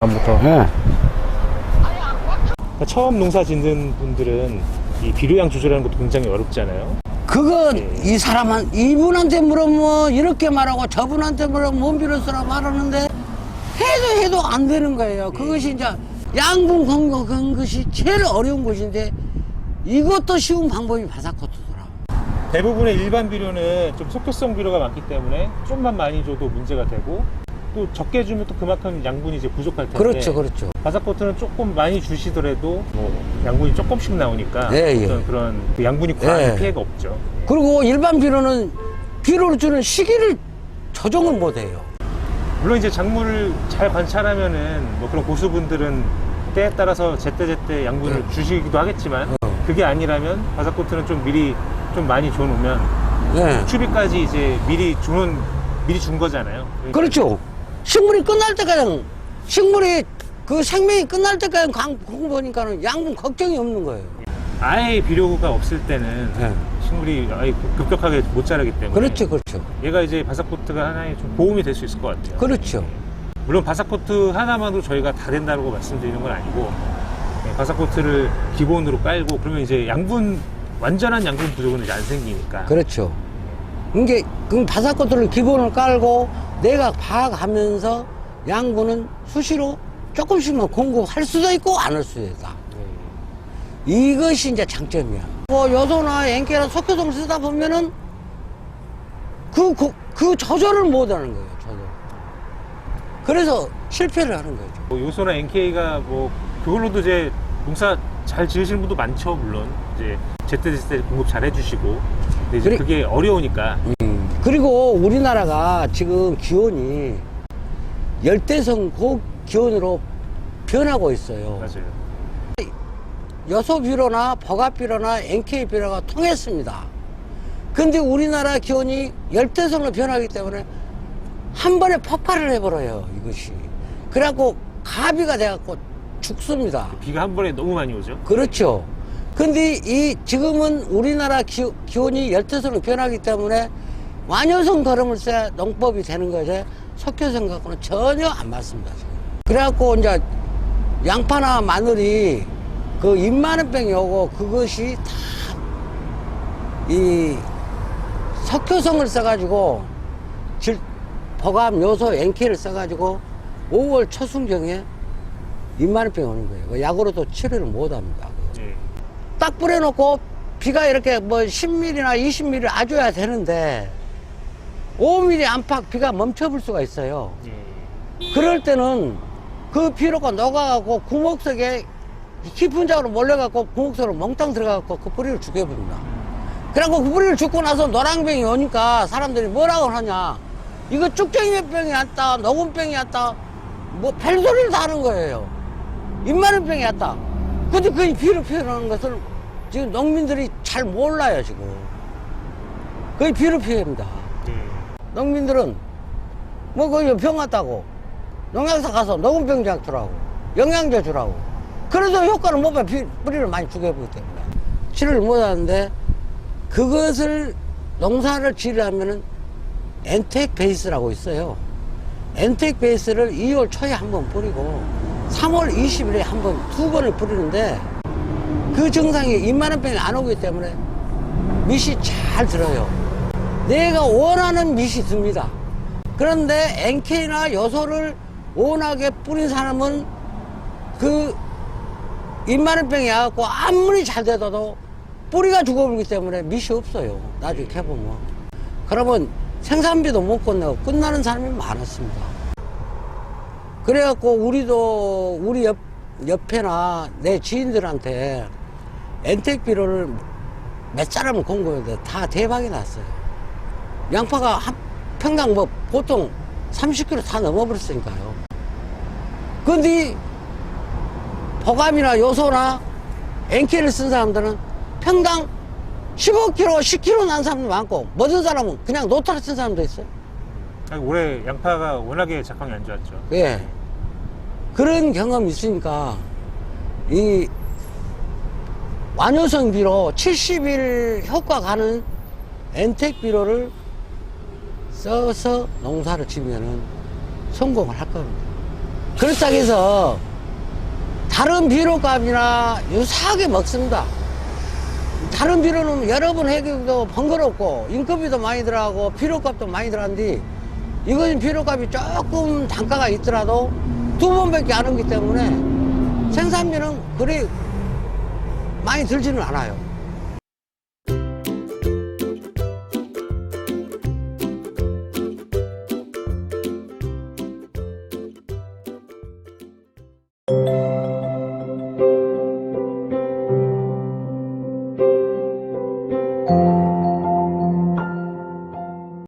다음부터 예. 그러니까 처음 농사 짓는 분들은 이 비료양 조절하는 것도 굉장히 어렵잖아요. 그거 예. 이 사람한 이분한테 물으면 이렇게 말하고 저분한테 물으면 뭔 비로쓰라 말하는데 해도 해도 안 되는 거예요. 그것이 이제 양분 건강한 것이 제일 어려운 것인데 이것도 쉬운 방법이 바삭코트더라. 대부분의 일반 비료는 좀 속효성 비료가 많기 때문에 좀만 많이 줘도 문제가 되고 또 적게 주면 또 그만큼 양분이 이제 부족할 텐데 그렇죠, 그렇죠. 바삭코트는 조금 많이 주시더라도 뭐 양분이 조금씩 나오니까 예, 예. 어떤 그런 그 양분이 과한 예. 피해가 없죠. 그리고 일반 비료는 비료를 주는 시기를 조정을 못 해요. 물론 이제 작물을 잘 관찰하면은 뭐 그런 고수분들은 때에 따라서 제때제때 양분을 주시기도 하겠지만 네. 어. 그게 아니라면 바삭코트는 좀 미리 좀 많이 줘놓으면 예. 추비까지 이제 미리 주는 미리 준 거잖아요. 그러니까 그렇죠. 식물이 끝날 때까지 식물이 그 생명이 끝날 때까지 강 공보니까는 양분 걱정이 없는 거예요. 아예 비료가 없을 때는 예. 식물이 아예 급격하게 못 자라기 때문에 그렇죠, 그렇죠. 얘가 이제 바삭코트가 하나의 좀 보험이 될 수 있을 것 같아요. 그렇죠. 물론 바삭코트 하나만으로 저희가 다 된다고 말씀드리는 건 아니고 네, 바삭코트를 기본으로 깔고 그러면 이제 양분 완전한 양분 부족은 이제 안 생기니까 그렇죠. 이게 그 바삭코트를 기본을 깔고 내가 파악하면서 양분은 수시로 조금씩만 공급할 수도 있고 안 할 수도 있다. 네. 이것이 이제 장점이야. 뭐 요소나 엔케나 석효성 쓰다 보면은 그, 그, 그 조절을 못 하는 거예요, 조절. 그래서 실패를 하는 거죠. 뭐 요소나 NK가 뭐 그걸로도 이제 농사 잘 지으시는 분도 많죠 물론 이제 제때제때 공급 잘 해주시고 근데 이제 그래- 그게 어려우니까 그리고 우리나라가 지금 기온이 열대성 고기온으로 변하고 있어요. 맞아요. 여소 비료나 버가 비료나 NK 비료가 통했습니다. 근데 우리나라 기온이 열대성으로 변하기 때문에 한 번에 폭발을 해버려요, 이것이. 그래갖고 가비가 돼갖고 죽습니다. 비가 한 번에 너무 많이 오죠. 그렇죠. 근데 이 지금은 우리나라 기, 기온이 열대성으로 변하기 때문에 완효성 걸음을 써야 농법이 되는 거죠. 석효성 갖고는 전혀 안 맞습니다. 그래갖고 이제 양파나 마늘이 그 입마는 병이 오고 그것이 다 이 석효성을 써가지고 질, 버감 요소 NK를 써가지고 5월 초순경에 입마는 병이 오는 거예요. 그 약으로도 치료를 못 합니다. 예. 딱 뿌려놓고 비가 이렇게 뭐 10mm나 20mm 아줘야 되는데 5mm 안팎 비가 멈춰볼 수가 있어요. 예. 그럴 때는 그 비료가 녹아가고 구멍 속에 깊은 작으로 몰려갖고 구멍 속으로 몽땅 들어가갖고 그 뿌리를 죽여버립니다. 그래갖고 그 뿌리를 죽고 나서 노랑병이 오니까 사람들이 뭐라고 하냐. 이거 쭉쟁이병이 왔다, 녹음병이 왔다, 뭐 별소리를 다 하는 거예요. 입마른병이 왔다. 근데 그 비료 피해라는 것을 지금 농민들이 잘 몰라요, 지금. 그게 비료 피해입니다. 예. 농민들은 뭐 거기 병 왔다고 농약사 가서 녹음병 약 주라고 영양제 주라고 그래도 효과를 못 봐. 비- 뿌리를 많이 죽여보기 때문에 치료를 못 하는데 그것을 농사를 지으려면은 엔텍 베이스라고 있어요. 엔텍 베이스를 2월 초에 한 번 뿌리고 3월 20일에 한 번, 두 번을 뿌리는데 그 증상이 입만한 병이 안 오기 때문에 밑이 잘 들어요. 내가 원하는 밑이 듭니다. 그런데 NK나 요소를 워낙에 뿌린 사람은 그 입마른병이 와갖고 아무리 잘 되더라도 뿌리가 죽어버리기 때문에 밑이 없어요. 나중에 캐보면. 그러면 생산비도 못 끝내고 끝나는 사람이 많았습니다. 그래갖고 우리도 우리 옆, 옆에나 내 지인들한테 엔텍 비료를 몇 사람을 공급했는데 다 대박이 났어요. 양파가 한 평당 뭐 보통 30kg 다 넘어버렸으니까요. 근데 보감이나 요소나 엔케를 쓴 사람들은 평당 15kg, 10kg 난 사람도 많고 모든 사람은 그냥 노타를 쓴 사람도 있어요. 아니, 올해 양파가 워낙에 작황이 안 좋았죠. 예. 그런 경험이 있으니까 이 완효성 비료 70일 효과 가는 엔텍 비료를 써서 농사를 지면은 성공을 할 겁니다. 그렇다고 해서 다른 비료값이나 유사하게 먹습니다. 다른 비료는 여러 번 해기도 번거롭고 인건비도 많이 들어가고 비료값도 많이 들어가는데 이건 비료값이 조금 단가가 있더라도 두 번밖에 안 오기 때문에 생산비는 그리 많이 들지는 않아요.